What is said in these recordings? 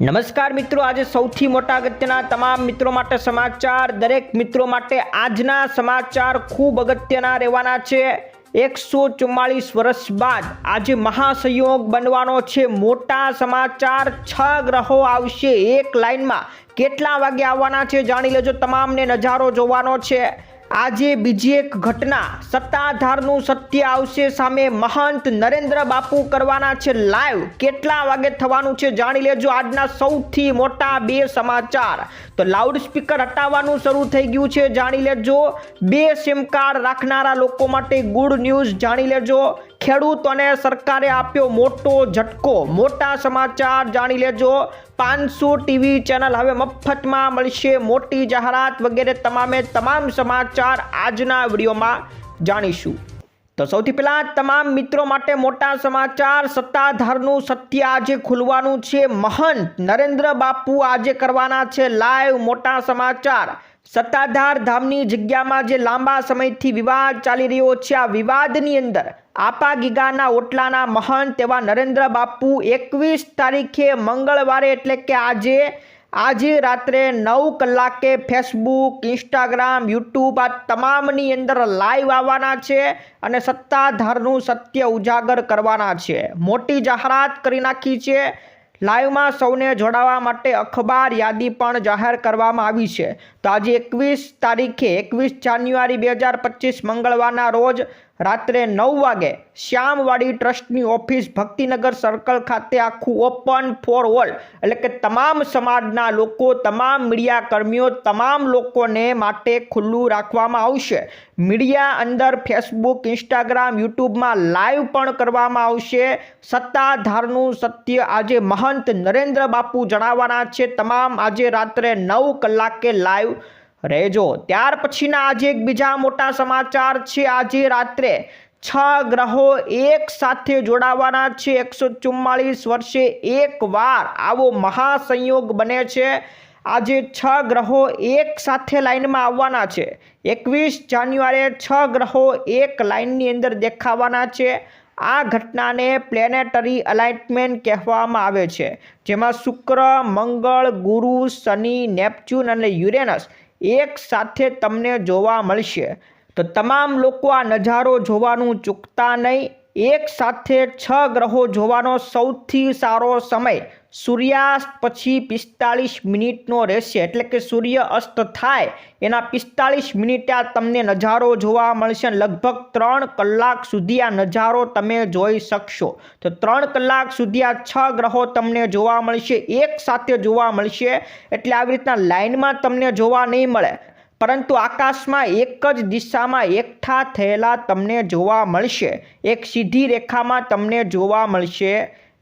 નમસ્કાર મિત્રો, આજે સૌથી મોટા અગત્યના તમામ મિત્રો માટે સમાચાર. દરેક મિત્રો માટે આજના સમાચાર ખૂબ અગત્યના રહેવાના છે. એકસો ચુમ્માળીસ વર્ષ બાદ આજે મહાસંયોગ બનવાનો છે. મોટા સમાચાર, છ ગ્રહો આવશે. એક લાઇનમાં કેટલા વાગે આવવાના છે જાણી લેજો. તમામને નજારો જોવાનો છે. આજે બીજી એક ઘટના સત્તાધારનું સત્ય આવશે સામે મહંત નરેન્દ્ર બાપુ કરવાના છે લાઈવ. કેટલા વાગે થવાનું છે જાણી લેજો આજના સૌથી મોટા બે સમાચાર. તો લાઉડ સ્પીકર હટાવવાનું શરૂ થઈ ગયું છે, જાણી લેજો. બે સિમ કાર્ડ રાખનારા લોકો માટે ગુડ ન્યૂઝ જાણી લેજો. ખેડૂતોને સરકારે આપ્યો મોટો ઝટકો. મોટા સમાચાર જાણી લેજો. પાંચસો ટીવી ચેનલ હવે મફતમાં મળશે. મોટી જાહેરાત વગેરે તમામે તમામ સમાચાર આજના વિડીયોમાં જાણીશું. તો સૌથી પહેલાં તમામ મિત્રો માટે મોટા સમાચાર. સત્તાધારનું સત્ય આજે ખુલવાનું છે. મહંત નરેન્દ્ર બાપુ આજે કરવાના છે લાઈવ મોટા સમાચાર. સત્તાધાર ધામની જગ્યામાં જે લાંબા સમયથી વિવાદ ચાલી રહ્યો છે, આ વિવાદની અંદર આપા ગીગાના ઓટલાના મહંત તેવા નરેન્દ્ર બાપુ એકવીસ તારીખે મંગળવારે એટલે કે આજે આજે રાત્રે નવ કલાકે ફેસબુક ઇન્સ્ટાગ્રામ યુટ્યુબ આ તમામની અંદર લાઈવ આવવાના છે અને સત્તાધારનું સત્ય ઉજાગર કરવાના છે. મોટી જાહેરાત કરી નાખી છે. લાઈવમાં સૌને જોડાવા માટે અખબાર યાદી પણ જાહેર કરવામાં આવી છે. તો આજે એકવીસ તારીખે, એકવીસ જાન્યુઆરી બે હજાર પચીસ મંગળવારના રોજ રાત્રે નવ વાગે શ્યામવાડી ટ્રસ્ટની ઓફિસ ભક્તિનગર સર્કલ ખાતે આખું ઓપન ફોર ઓલ. એટલે કે તમામ સમાજના લોકો, તમામ મીડિયા કર્મીઓ તમામ લોકોને માટે ખુલ્લું રાખવામાં આવશે. મીડિયા અંદર ફેસબુક, ઇન્સ્ટાગ્રામ, યુટ્યુબમાં લાઈવ પણ કરવામાં આવશે. સત્તાધારનું સત્ય આજે મહંત નરેન્દ્ર બાપુ જણાવવાના છે. તમામ આજે રાત્રે નવ કલાકે લાઈવ રહેજો. ત્યાર પછીના આજે એક બીજા મોટા સમાચાર છે. આજે રાત્રે છ ગ્રહો એક સાથે જોડાવાના છે. એકસો ચુમ્માળીસ વર્ષે એકવાર આવો મહાસંયોગ બને છે. આજે છ ગ્રહો એક સાથે લાઇનમાં આવવાના છે. એકવીસ જાન્યુઆરીએ છ ગ્રહો એક લાઇનની અંદર દેખાવાના છે. આ ઘટનાને પ્લેનેટરી અલાઇન્મેન્ટ કહેવામાં આવે છે. જેમાં શુક્ર, મંગળ, ગુરુ, શનિ, નેપચ્યુન અને યુરેનસ એક સાથે તમને જોવા મળશે. તો તમામ લોકો આ નજારો જોવાનું ચૂકતા નહીં. એક સાથે છ ગ્રહો જોવાનો સૌથી સારો સમય સૂર્યાસ્ત પછી પિસ્તાળીસ મિનિટનો રહેશે. એટલે કે સૂર્ય અસ્ત થાય, એના પિસ્તાળીસ મિનિટે આ તમને નજારો જોવા મળશે લગભગ ત્રણ કલાક સુધી આ નજારો તમે જોઈ શકશો. તો ત્રણ કલાક સુધી આ છ ગ્રહો તમને જોવા મળશે, એક સાથે જોવા મળશે. એટલે આવી રીતના લાઇનમાં તમને જોવા નહીં મળે. પરંતુ આકાશમાં એક જ દિશામાં એકઠા થયેલા તમને જોવા મળશે. એક સીધી રેખામાં તમને જોવા મળશે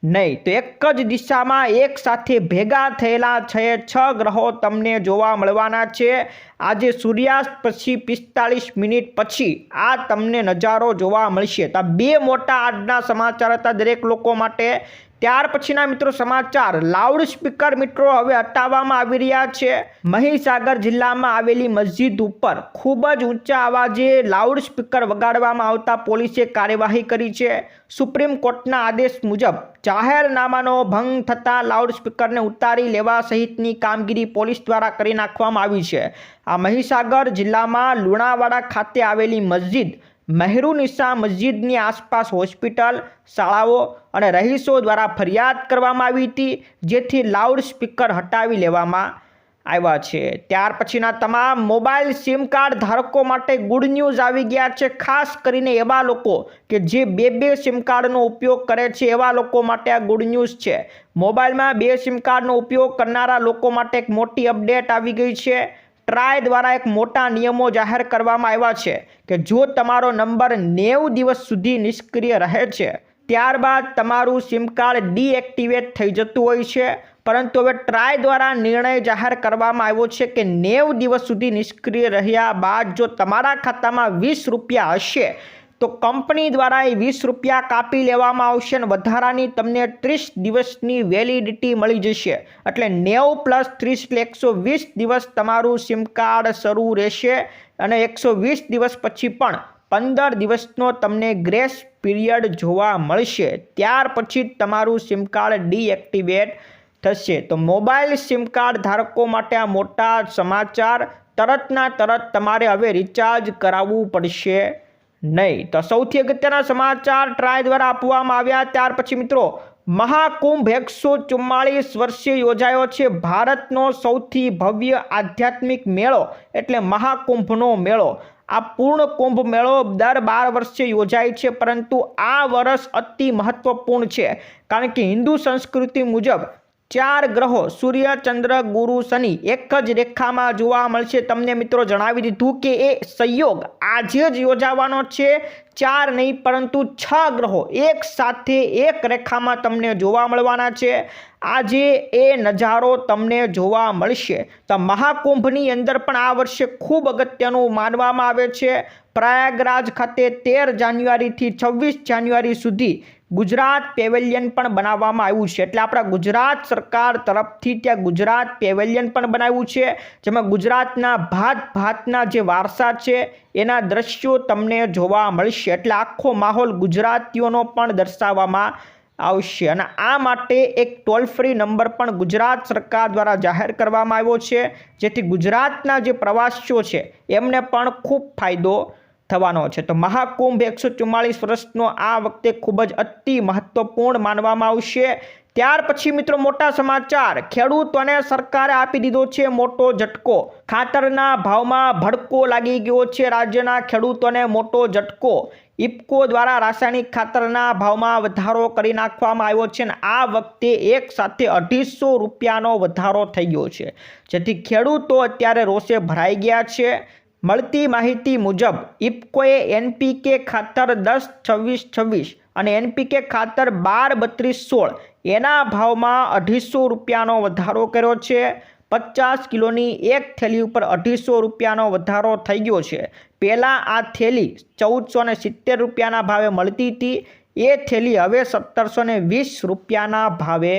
નહીં. તો એક જ દિશામાં એક સાથે ભેગા થયેલા છે, છ ગ્રહો તમને જોવા મળવાના છે. આજે સૂર્યાસ્ત પછી પિસ્તાળીસ મિનિટ પછી આ તમને નજારો જોવા મળશે. તો બે મોટા આજના સમાચાર હતા દરેક લોકો માટે. ત્યાર પછીના મિત્રો સમાચાર. લાઉડ સ્પીકર મિત્રો હવે હટાવવામાં આવી રહ્યા છે. મહીસાગર જિલ્લામાં આવેલી મસ્જિદ ઉપર ખૂબ જ ઊંચા અવાજે લાઉડ સ્પીકર વગાડવામાં આવતા પોલીસે કાર્યવાહી કરી છે. સુપ્રીમ કોર્ટના આદેશ મુજબ જાહેરનામાનો ભંગ થતાં લાઉડ સ્પીકરને ઉતારી લેવા સહિતની કામગીરી પોલીસ દ્વારા કરી નાખવામાં આવી છે. આ મહીસાગર જિલ્લામાં લુણાવાડા ખાતે આવેલી મસ્જિદ મહેરુનિસા મસ્જિદની આસપાસ હોસ્પિટલ, શાળાઓ અને રહીશો દ્વારા ફરિયાદ કરવામાં આવી હતી, જેથી લાઉડ સ્પીકર હટાવી લેવામાં આવ્યા છે. ત્યાર પછીના તમામ મોબાઈલ સિમ કાર્ડ ધારકો માટે ગુડ ન્યૂઝ આવી ગયા છે, ખાસ કરીને એવા લોકો કે જે બે બે સિમ કાર્ડનો ઉપયોગ કરે છે, એવા લોકો માટે આ ગુડ ન્યૂઝ છે. મોબાઈલમાં બે સિમ કાર્ડનો ઉપયોગ કરનારા લોકો માટે એક મોટી અપડેટ આવી ગઈ છે. ટ્રાય દ્વારા એક મોટા નિયમો જાહેર કરવામાં આવ્યા છે કે જો તમારો નંબર નેવું દિવસ સુધી નિષ્ક્રિય રહે છે, ત્યારબાદ તમારું સિમ કાર્ડ ડીએક્ટિવેટ થઈ જતું હોય છે. પરંતુ હવે ટ્રાય દ્વારા નિર્ણય જાહેર કરવામાં આવ્યો છે કે નેવું દિવસ સુધી નિષ્ક્રિય રહ્યા બાદ જો તમારા ખાતામાં વીસ રૂપિયા હશે તો કંપની દ્વારા એ વીસ રૂપિયા કાપી લેવામાં આવશે અને વધારાની તમને ત્રીસ દિવસની વેલિડિટી મળી જશે. એટલે નેવું પ્લસ ત્રીસ એટલે એકસો વીસ દિવસ તમારું સિમ કાર્ડ શરૂ રહેશે અને એકસો વીસ દિવસ પછી પણ પંદર દિવસનો તમને ગ્રેસ પીરિયડ જોવા મળશે. ત્યાર પછી તમારું સિમ કાર્ડ ડીએક્ટિવેટ થશે. તો મોબાઈલ સિમ કાર્ડ ધારકો માટે આ મોટા સમાચાર, તરતના તરત તમારે હવે રિચાર્જ કરાવવું પડશે. નહીં. તો સૌથી અગત્યના સમાચાર ટ્રાય દ્વારા આપવામાં આવ્યા. ત્યાર પછી મિત્રો, મહાકુંભ એકસો ચુમ્માળીસ વર્ષે યોજાયો છે ભારતનો સૌથી ભવ્ય આધ્યાત્મિક મેળો, એટલે મહાકુંભનો મેળો. આ પૂર્ણ કુંભ મેળો દર બાર વર્ષે યોજાય છે, પરંતુ આ વર્ષ અતિ મહત્વપૂર્ણ છે. કારણ કે હિન્દુ સંસ્કૃતિ મુજબ ચાર ગ્રહો, સૂર્ય, ચંદ્ર, ગુરુ, શનિ, એક જ રેખામાં જોવા મળશે. તમને મિત્રો જણાવી દીધું કે એ સંયોગ આજે જ યોજાવાનો છે. ચાર નહીં, પરંતુ છ ગ્રહો એક સાથે એક રેખામાં તમને જોવા મળવાના છે. આજે એ નજારો તમને જોવા મળશે. તો મહાકુંભની અંદર પણ આ વર્ષે ખૂબ અગત્યનું માનવામાં આવે છે. પ્રયાગરાજ ખાતે તેર જાન્યુઆરીથી છવ્વીસ જાન્યુઆરી સુધી ગુજરાત પેવેલિયન પણ બનાવવામાં આવ્યું છે. એટલે આપણા ગુજરાત સરકાર તરફથી ત્યાં ગુજરાત પેવેલિયન પણ બનાવ્યું છે. જેમાં ગુજરાતના ભાત ભાતના જે વારસા છે, એના દ્રશ્યો તમને જોવા મળશે. એટલે આખો માહોલ ગુજરાતીઓનો પણ દર્શાવવામાં આવશે. અને આ માટે એક ટોલ ફ્રી નંબર પણ ગુજરાત સરકાર દ્વારા જાહેર કરવામાં આવ્યો છે. જેથી ગુજરાતના જે પ્રવાસીઓ છે, એમને પણ ખૂબ ફાયદો થવાનો છે. તો મહાકુંભ એકસો ચુમ્માળીસ વર્ષનો આ વખતે ખૂબ જ અતિ મહત્વપૂર્ણ માનવામાં આવશે. ત્યાર પછી મિત્રો મોટા સમાચાર. ખેડૂતોને સરકારે આપી દીધો છે મોટો ઝટકો. ખાતરના ભાવમાં ભડકો લાગી ગયો છે રાજ્યના ખેડૂતોને મોટો ઝટકો. ઇફકો દ્વારા રાસાયણિક ખાતરના ભાવમાં વધારો કરી નાખવામાં આવ્યો છે અને આ વખતે એક સાથે અઢીસો રૂપિયાનો વધારો થઈ ગયો છે. જેથી ખેડૂતો અત્યારે રોષે ભરાઈ ગયા છે. મળતી માહિતી મુજબ, ઇફકોએ એનપીકે ખાતર દસ, છવ્વીસ છવ્વીસ અને એનપીકે ખાતર બાર, બત્રીસ, સોળ એના ભાવમાં અઢીસો રૂપિયાનો વધારો કર્યો છે. પચાસ કિલોની એક થેલી ઉપર અઢીસો રૂપિયાનો વધારો થઈ ગયો છે. પહેલાં આ થેલી ચૌદસો ને સિત્તેર રૂપિયાના ભાવે મળતી હતી. એ થેલી હવે સત્તરસો વીસ રૂપિયાના ભાવે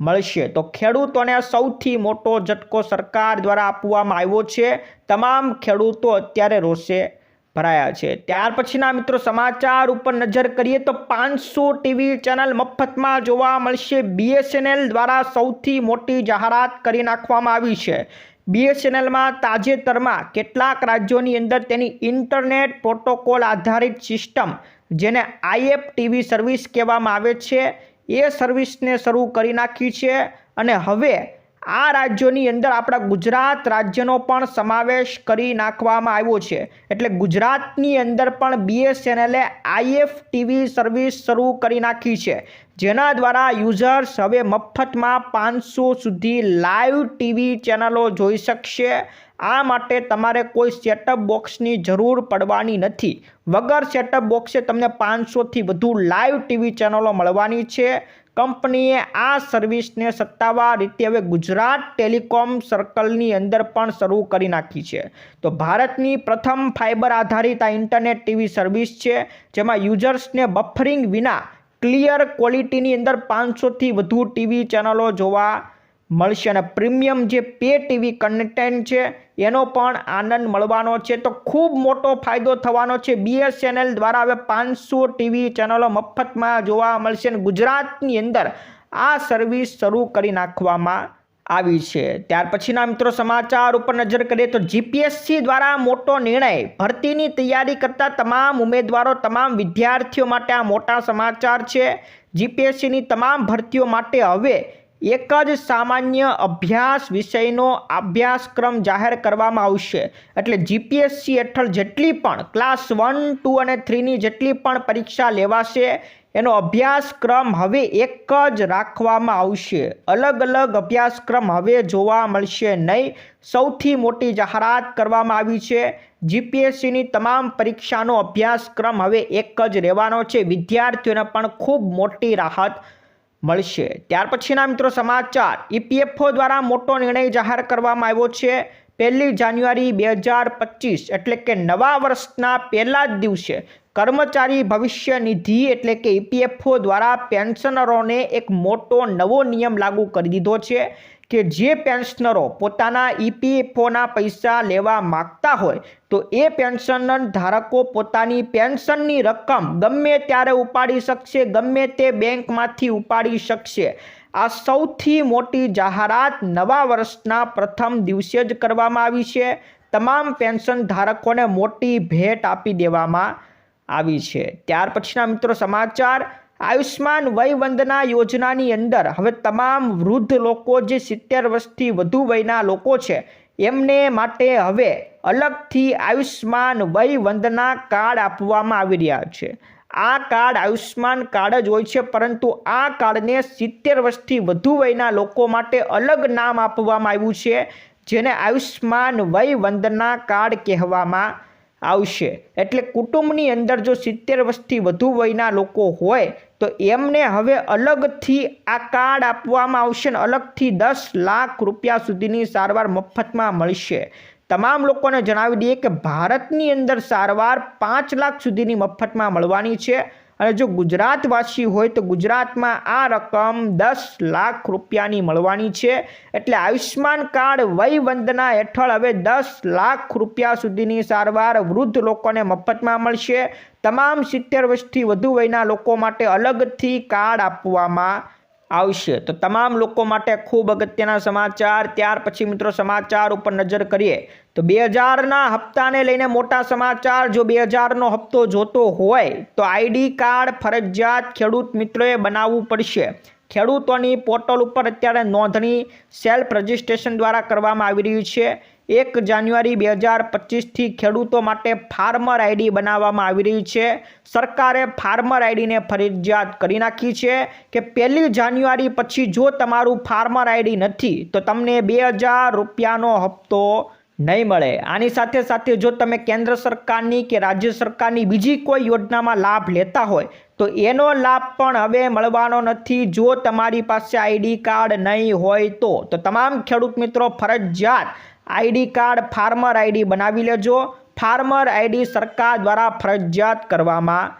મળશે. તો ખેડૂતોને સૌથી મોટો ઝટકો સરકાર દ્વારા આપવામાં આવ્યો છે. તમામ ખેડૂતો અત્યારે રોષે ભરાયા છે. ત્યાર પછીના મિત્રો સમાચાર ઉપર નજર કરીએ તો પાંચસો ટીવી ચેનલ મફતમાં જોવા મળશે. બીએસએનએલ દ્વારા સૌથી મોટી જાહેરાત કરી નાખવામાં આવી છે. બીએસએનએલમાં તાજેતરમાં કેટલાક રાજ્યોની અંદર તેની ઇન્ટરનેટ પ્રોટોકોલ આધારિત સિસ્ટમ, જેને આઈએફ ટીવી સર્વિસ કહેવામાં આવે છે એ સર્વિસને શરૂ કરી નાખી છે અને હવે આ રાજ્યોની અંદર આપણા ગુજરાત રાજ્યનો પણ સમાવેશ કરી નાખવામાં આવ્યો છે. એટલે ગુજરાતની અંદર પણ બીએસએનએલે આઈએફ ટીવી સર્વિસ શરૂ કરી નાખી છે. જેના દ્વારા યુઝર્સ હવે મફતમાં પાંચસો સુધી લાઈવ ટીવી ચેનલો જોઈ શકશે. આ માટે તમારે કોઈ સેટઅપ બોક્સની જરૂર પડવાની નથી. વગર સેટઅપ બોક્સે તમને પાંચસોથી વધુ લાઈવ ટીવી ચેનલો મળવાની છે. કંપનીએ આ સર્વિસને સત્તાવાર રીતે હવે ગુજરાત ટેલિકોમ સર્કલની અંદર પણ શરૂ કરી નાખી છે. તો ભારતની પ્રથમ ફાઇબર આધારિત આ ઇન્ટરનેટ ટીવી સર્વિસ છે, જેમાં યુઝર્સને બફરિંગ વિના ક્લિયર ક્વોલિટીની અંદર પાંચસોથી વધુ ટીવી ચેનલો જોવા મળશે. અને પ્રીમિયમ જે પે ટીવી કન્ટેન્ટ છે એનો પણ આનંદ મળવાનો છે. તો ખૂબ મોટો ફાયદો થવાનો છે. બીએસએનએલ દ્વારા હવે પાંચસો ટીવી ચેનલો મફતમાં જોવા મળશે અને ગુજરાતની અંદર આ સર્વિસ શરૂ કરી નાખવામાં આવી છે. ત્યાર પછીના મિત્રો સમાચાર ઉપર નજર કરીએ તો જીપીએસસી દ્વારા મોટો નિર્ણય ભરતીની તૈયારી કરતા તમામ ઉમેદવારો, તમામ વિદ્યાર્થીઓ માટે આ મોટા સમાચાર છે. જીપીએસસીની તમામ ભરતીઓ માટે હવે એક જ સામાન્ય અભ્યાસ વિષયનો અભ્યાસક્રમ જાહેર કરવામાં આવશે. એટલે જીપીએસસી હેઠળ જેટલી પણ ક્લાસ વન ટુ અને થ્રીની જેટલી પણ પરીક્ષા લેવાશે, એનો અભ્યાસક્રમ હવે એક જ રાખવામાં આવશે. અલગ અલગ અભ્યાસક્રમ હવે જોવા મળશે નહીં. સૌથી મોટી જાહેરાત કરવામાં આવી છે. જીપીએસસીની તમામ પરીક્ષાનો અભ્યાસક્રમ હવે એક જ રહેવાનો છે. વિદ્યાર્થીઓને પણ ખૂબ મોટી રાહત મળશે. ત્યાર પછીના મિત્રો સમાચાર. ઈપીએફઓ દ્વારા મોટો નિર્ણય જાહેર કરવામાં આવ્યો છે. પહેલી જાન્યુઆરી બે હજાર પચીસ, એટલે કે નવા વર્ષના પહેલા જ દિવસે, કર્મચારી ભવિષ્ય નિધિ, એટલે કે ઈપીએફઓ દ્વારા પેન્શનરોને એક મોટો નવો નિયમ લાગુ કરી દીધો છે. કે જે પેન્શનરો પોતાના ઈપીએફઓના પૈસા લેવા માગતા હોય, તો એ પેન્શન ધારકો પોતાની પેન્શનની રકમ ગમે ત્યારે ઉપાડી શકશે, ગમે તે બેંકમાંથી ઉપાડી શકશે. આ સૌથી મોટી જાહેરાત નવા વર્ષના પ્રથમ દિવસે જ કરવામાં આવી છે. તમામ પેન્શન ધારકોને મોટી ભેટ આપી દેવામાં આવી છે. ત્યાર પછીના મિત્રો સમાચાર. આયુષ્માન વયવંદના યોજનાની અંદર હવે તમામ વૃદ્ધ લોકો જે સિત્તેર વર્ષથી વધુ વયના લોકો છે, એમને માટે હવે અલગથી આયુષ્માન વયવંદના કાર્ડ આપવામાં આવી રહ્યા છે. આ કાર્ડ આયુષ્માન કાર્ડ જ હોય છે, પરંતુ આ કાર્ડને સિત્તેર વર્ષથી વધુ વયના લોકો માટે અલગ નામ આપવામાં આવ્યું છે, જેને આયુષ્માન વયવંદના કાર્ડ કહેવામાં આવશે. એટલે કુટુંબની અંદર જો સિત્તેર વર્ષથી વધુ વયના લોકો હોય તો એમને હવે અલગથી આ કાર્ડ આપવામાં આવશે ને અલગથી દસ લાખ રૂપિયા સુધીની સારવાર મફતમાં મળશે. તમામ લોકોને જણાવી દઈએ કે ભારતની અંદર સારવાર પાંચ લાખ સુધીની મફતમાં મળવાની છે અને જો ગુજરાતવાસી હોય તો ગુજરાતમાં આ રકમ દસ લાખ રૂપિયાની મળવાની છે. એટલે આયુષ્માન કાર્ડ વય વંદના હેઠળ હવે દસ લાખ રૂપિયા સુધીની સારવાર વૃદ્ધ લોકોને મફતમાં મળશે. તમામ સિત્તેર વર્ષથી વધુ વયના લોકો માટે અલગથી કાર્ડ આપવામાં આવશે. તો તમામ લોકો માટે ખૂબ અગત્યના સમાચાર. ત્યાર પછી મિત્રો સમાચાર ઉપર નજર કરીએ. તો બે હજારના હપ્તાને લઈને મોટા સમાચાર. જો બે હજારનો હપ્તો જોતો હોય તો આઈડી કાર્ડ ફરજિયાત ખેડૂત મિત્રોએ બનાવવું પડશે. ખેડૂતોની પોર્ટલ ઉપર અત્યારે નોંધણી સેલ્ફ રજિસ્ટ્રેશન દ્વારા કરવામાં આવી રહ્યું છે. એક જાન્યુઆરી બે હજાર પચીસથી ખેડૂતો માટે ફાર્મર આઈડી બનાવવામાં આવી રહી છે. સરકારે ફાર્મર આઈડીને ફરજિયાત કરી નાખી છે કે પહેલી જાન્યુઆરી પછી જો તમારું ફાર્મર આઈડી નથી, તો તમને બે હજાર રૂપિયાનો હપ્તો નહીં મળે. આની સાથે સાથે જો તમે કેન્દ્ર સરકારની કે રાજ્ય સરકારની બીજી કોઈ યોજનામાં લાભ લેતા હોય, તો એનો લાભ પણ હવે મળવાનો નથી. જો તમારી પાસે આઈડી કાર્ડ નહીં હોય તો તો તમામ ખેડૂત મિત્રો ફરજિયાત આઈડી કાર્ડ, ફાર્મર આઈડી બનાવી લેજો. ફાર્મર આઈડી સરકાર દ્વારા ફરજિયાત કરવામાં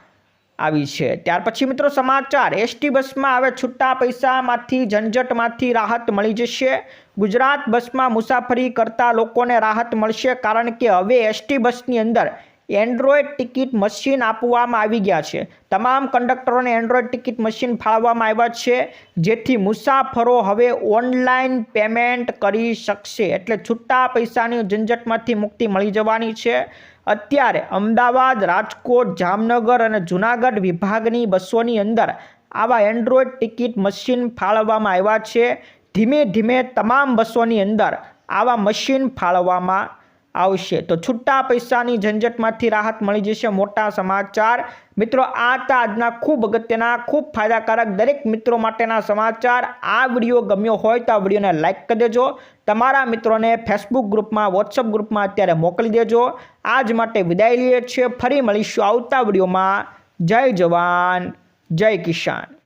આવી છે. ત્યાર પછી મિત્રો સમાચાર, એસટી બસમાં હવે છૂટા પૈસામાંથી, ઝંઝટમાંથી રાહત મળી જશે. ગુજરાત બસમાં મુસાફરી કરતા લોકોને રાહત મળશે કારણ કે હવે એસટી બસની અંદર એન્ડ્રોઈડ ટિકિટ મશીન આપવામાં આવી ગયા છે. તમામ કંડક્ટરોને એન્ડ્રોઈડ ટિકિટ મશીન ફાળવવામાં આવ્યા છે, જેથી મુસાફરો હવે ઓનલાઈન પેમેન્ટ કરી શકશે. એટલે છૂટા પૈસાની ઝંઝટમાંથી મુક્તિ મળી જવાની છે. અત્યારે અમદાવાદ, રાજકોટ, જામનગર અને જુનાગઢ વિભાગની બસોની અંદર આવા એન્ડ્રોઈડ ટિકિટ મશીન ફાળવવામાં આવ્યા છે. ધીમે ધીમે તમામ બસોની અંદર આવા મશીન ફાળવવામાં આવશે. તો છૂટા પૈસાની ઝંઝટમાંથી રાહત મળી જશે મોટા સમાચાર. મિત્રો, આ હતા આજના ખૂબ અગત્યના, ખૂબ ફાયદાકારક દરેક મિત્રો માટેના સમાચાર. આ વીડિયો ગમ્યો હોય તો આ વિડીયોને લાઇક કરી દેજો. તમારા મિત્રોને ફેસબુક ગ્રુપમાં વોટ્સઅપ ગ્રુપમાં અત્યારે મોકલી દેજો. આજ માટે વિદાય લઈએ છીએ. ફરી મળીશું આવતા વિડીયોમાં. જય જવાન, જય કિસાન.